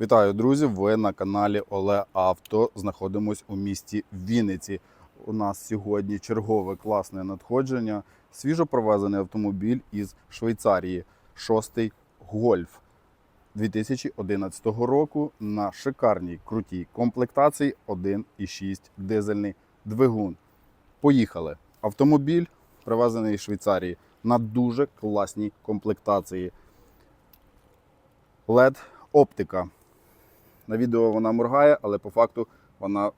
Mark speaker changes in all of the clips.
Speaker 1: Вітаю, друзі! Ви на каналі Оле Авто. Знаходимось у місті Вінниці. У нас сьогодні чергове класне надходження. Свіжо провезений автомобіль із Швейцарії. Шостий гольф 2011 року на шикарній крутій комплектації 1,6 дизельний двигун. Поїхали. Автомобіль привезений із Швейцарії на дуже класній комплектації. LED оптика. На відео вона моргає, але по факту вона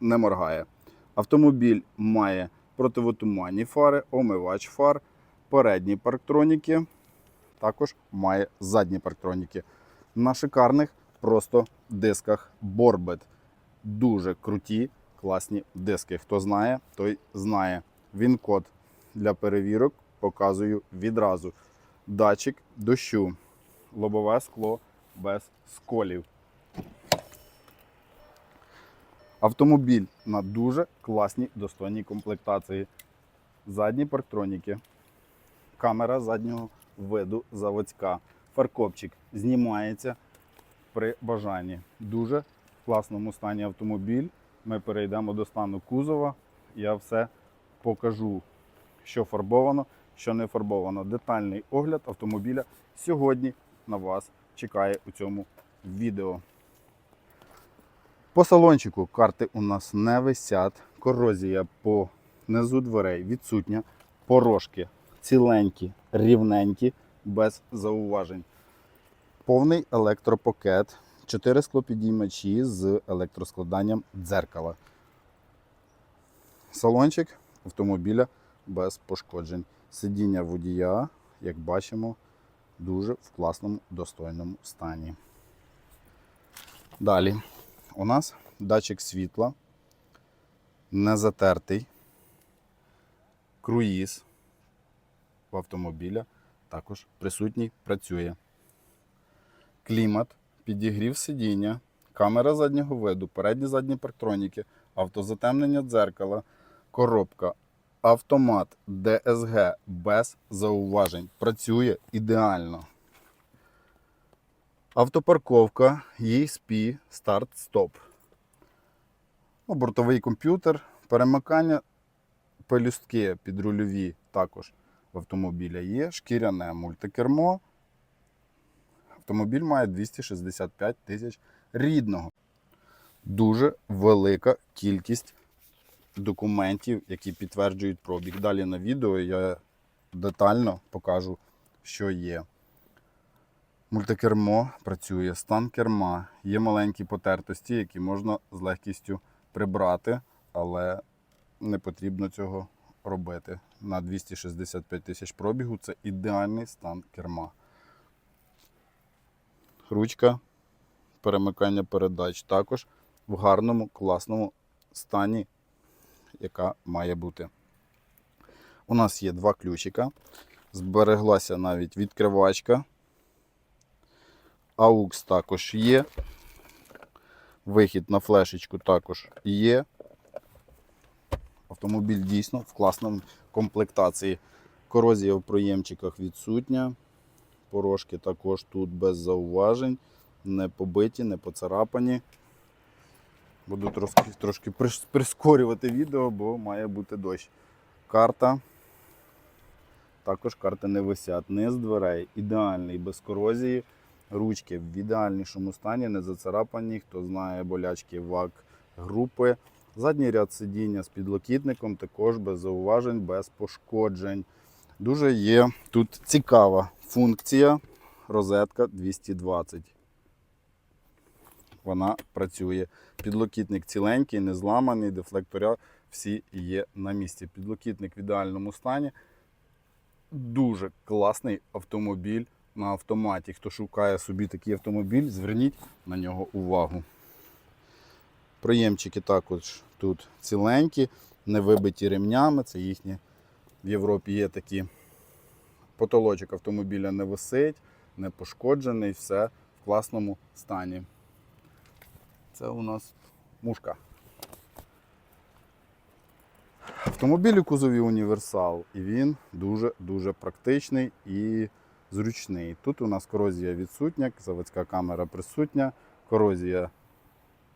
Speaker 1: не моргає. Автомобіль має противотуманні фари, омивач фар, передні парктроніки, також має задні парктроніки. На шикарних просто дисках Борбет. Дуже круті, класні диски. Хто знає, той знає. Він код для перевірок показую відразу. Датчик дощу, лобове скло без сколів. Автомобіль на дуже класній достойній комплектації. Задні парктроніки, камера заднього виду заводська. Фаркопчик знімається при бажанні. Дуже класному стані автомобіль. Ми перейдемо до стану кузова. Я все покажу, що фарбовано, що не фарбовано. Детальний огляд автомобіля сьогодні на вас чекає у цьому відео. По салончику карти у нас не висять. Корозія по низу дверей відсутня. Порожки ціленькі, рівненькі, без зауважень. Повний електропакет, 4 склопідіймачі з електроскладанням дзеркала. Салончик автомобіля без пошкоджень. Сидіння водія, як бачимо, дуже в класному достойному стані. Далі у нас датчик світла, не затертий, круїз в автомобіля також присутній, працює. Клімат, підігрів сидіння, камера заднього виду, передні задні парктроніки, автозатемнення дзеркала, коробка, автомат DSG без зауважень. Працює ідеально. Автопарковка ESP старт-стоп. Ну, Бортовий комп'ютер, перемикання, пелюстки підрульові також в автомобіля є. Шкіряне мультикермо. Автомобіль має 265 тисяч рідного. Дуже велика кількість документів, які підтверджують пробіг. Далі на відео я детально покажу, що є. Мультикермо працює, стан керма, є маленькі потертості, які можна з легкістю прибрати, але не потрібно цього робити. На 265 тисяч пробігу це ідеальний стан керма. Ручка перемикання передач також в гарному, класному стані, яка має бути. У нас є два ключика. Збереглася навіть відкривачка. AUX також є. Вихід на флешечку також є. Автомобіль дійсно в класному комплектації. Корозія в проємчиках відсутня. Порошки також тут без зауважень. Не побиті, не поцарапані. Буду трошки, трошки прискорювати відео, бо має бути дощ. Карта. Також карти не висять. Низ дверей ідеальний, без корозії. Ручки в ідеальнішому стані, не зацарапані. Хто знає болячки ВАК групи. Задній ряд сидіння з підлокітником також без зауважень, без пошкоджень. Дуже є тут цікава функція розетка 220. Вона працює. Підлокітник ціленький, не зламаний, дефлекторя всі є на місці. Підлокітник в ідеальному стані. Дуже класний автомобіль на автоматі. Хто шукає собі такий автомобіль, зверніть на нього увагу. Приємчики також тут ціленькі, не вибиті ремнями. Це їхні в Європі є такі. Потолочок автомобіля не висить, не пошкоджений, все в класному стані. Це у нас мушка. Автомобіль у кузові універсал, і він дуже-дуже практичний і зручний. Тут у нас корозія відсутня, заводська камера присутня, корозія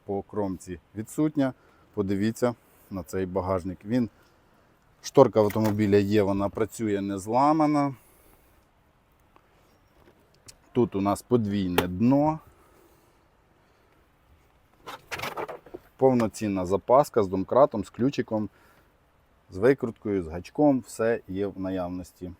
Speaker 1: по кромці відсутня. Подивіться на цей багажник. Він шторка автомобіля є, вона працює не зламана. Тут у нас подвійне дно. Повноцінна запаска з домкратом, з ключиком, з викруткою, з гачком, все є в наявності.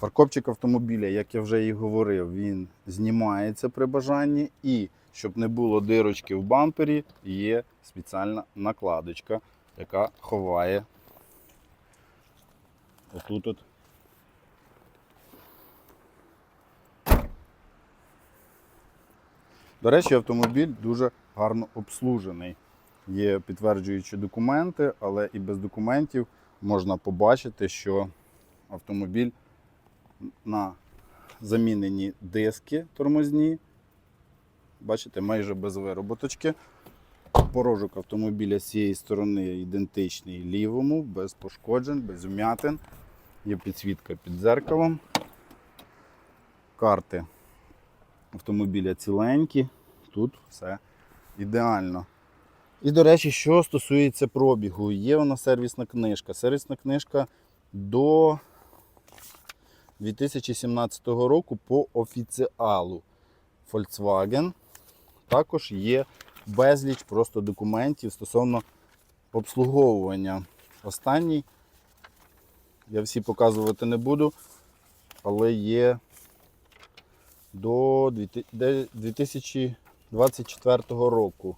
Speaker 1: Фаркопчик автомобіля, як я вже і говорив, він знімається при бажанні і щоб не було дирочки в бампері, є спеціальна накладочка, яка ховає отут от До речі, автомобіль дуже гарно обслужений. Є підтверджуючі документи, але і без документів можна побачити, що автомобіль на замінені диски тормозні. Бачите, майже без вироботочки. Порожок автомобіля з цієї сторони ідентичний лівому, без пошкоджень, без вмятин. Є підсвітка під дзеркалом. Карти автомобіля ціленькі. Тут все ідеально. І, до речі, що стосується пробігу, є вона сервісна книжка. Сервісна книжка до 2017 року по офіціалу Volkswagen. Також є безліч просто документів стосовно обслуговування. Останній я всі показувати не буду, але є до 2024 року.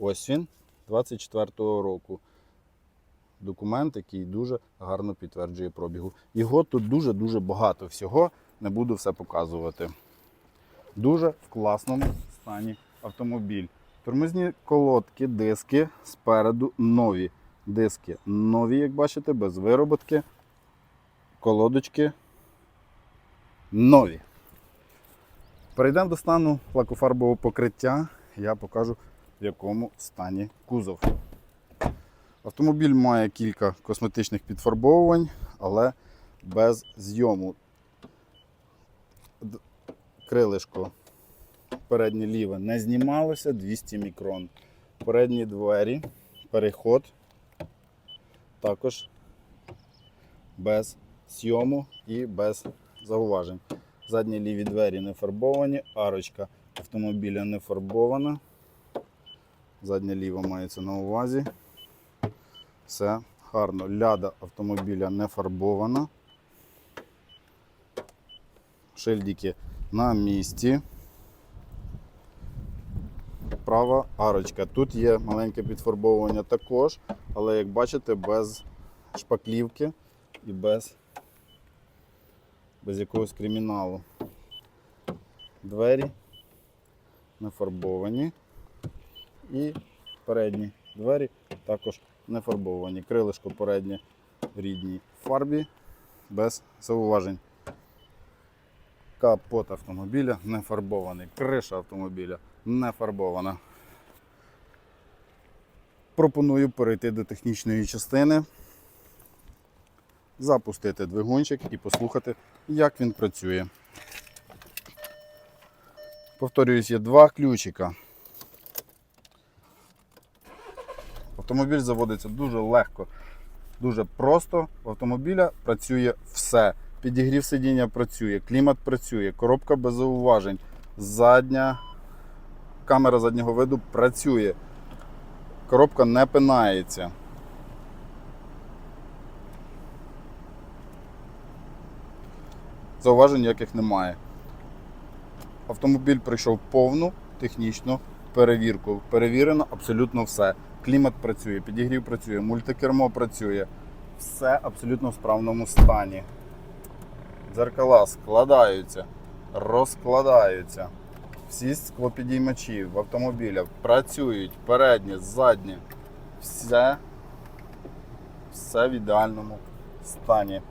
Speaker 1: Ось він, 24-го року. Документ, який дуже гарно підтверджує пробігу. Його тут дуже-дуже багато всього. Не буду все показувати. Дуже в класному стані автомобіль. Тормозні колодки, диски спереду нові. Диски нові, як бачите, без вироботки. Колодочки нові. Перейдемо до стану лакофарбового покриття. Я покажу, в якому стані кузов. Автомобіль має кілька косметичних підфарбовувань, але без зйому. Крилишко переднє ліве не знімалося 200 мікрон. Передні двері, переход також без зйому і без зауважень. Задні ліві двері не фарбовані, арочка автомобіля не фарбована. Задня ліва мається на увазі. Все гарно. Ляда автомобіля не фарбована. Шильдики на місці. Права арочка. Тут є маленьке підфарбовування також, але як бачите, без шпаклівки і без, без якогось криміналу. Двері не фарбовані. І передні двері також не фарбовані. Крилишко переднє в рідній фарбі без зауважень. Капот автомобіля не фарбований. Криша автомобіля не фарбована. Пропоную перейти до технічної частини, запустити двигунчик і послухати, як він працює. Повторююсь, є два ключика. Автомобіль заводиться дуже легко, дуже просто. У автомобіля працює все. Підігрів сидіння працює, клімат працює, коробка без зауважень, задня камера заднього виду працює. Коробка не пинається. Зауважень ніяких немає. Автомобіль пройшов повну технічну перевірку. Перевірено абсолютно все. Клімат працює, підігрів працює, мультикермо працює. Все абсолютно в справному стані. Дзеркала складаються, розкладаються. Всі склопідіймачі в автомобіля працюють передні, задні. Все, все в ідеальному стані.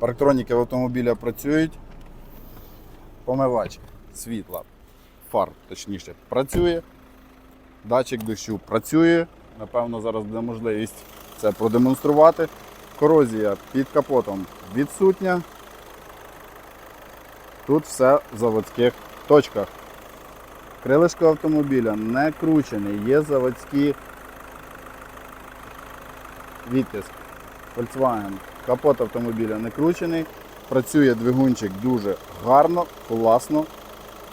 Speaker 1: Парктроніки в автомобіля працюють. Помивач світла, фар, точніше, працює. Датчик дощу працює. Напевно, зараз буде можливість це продемонструвати. Корозія під капотом відсутня. Тут все в заводських точках. Крилишко автомобіля не кручений, є заводські відтиск. Volkswagen. Капот автомобіля не кручений. Працює двигунчик дуже гарно, класно,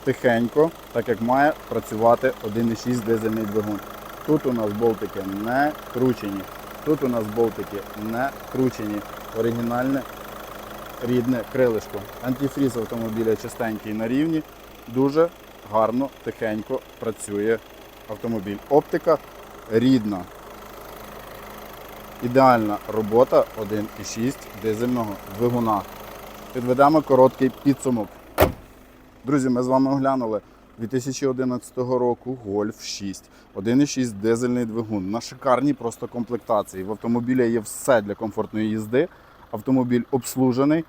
Speaker 1: тихенько, так як має працювати 1,6 дизельний двигун. Тут у нас болтики не кручені. Тут у нас болтики не кручені. Оригінальне рідне крилишко. Антифріз автомобіля чистенький на рівні. Дуже гарно, тихенько працює автомобіль. Оптика рідна. Ідеальна робота 1,6 дизельного двигуна. Підведемо короткий підсумок. Друзі, ми з вами оглянули 2011 року Golf 6. 1,6 дизельний двигун на шикарній просто комплектації. В автомобілі є все для комфортної їзди. Автомобіль обслужений,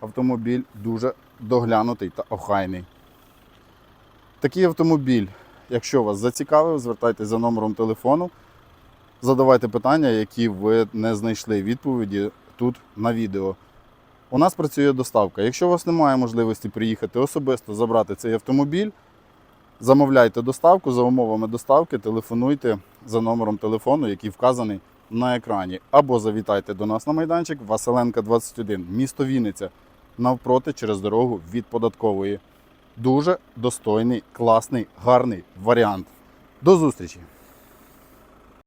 Speaker 1: автомобіль дуже доглянутий та охайний. Такий автомобіль, якщо вас зацікавив, звертайтеся за номером телефону, задавайте питання, які ви не знайшли відповіді тут на відео. У нас працює доставка. Якщо у вас немає можливості приїхати особисто забрати цей автомобіль, замовляйте доставку за умовами доставки, телефонуйте за номером телефону, який вказаний на екрані. Або завітайте до нас на майданчик Василенка 21, місто Вінниця, навпроти через дорогу від податкової. Дуже достойний, класний, гарний варіант. До зустрічі!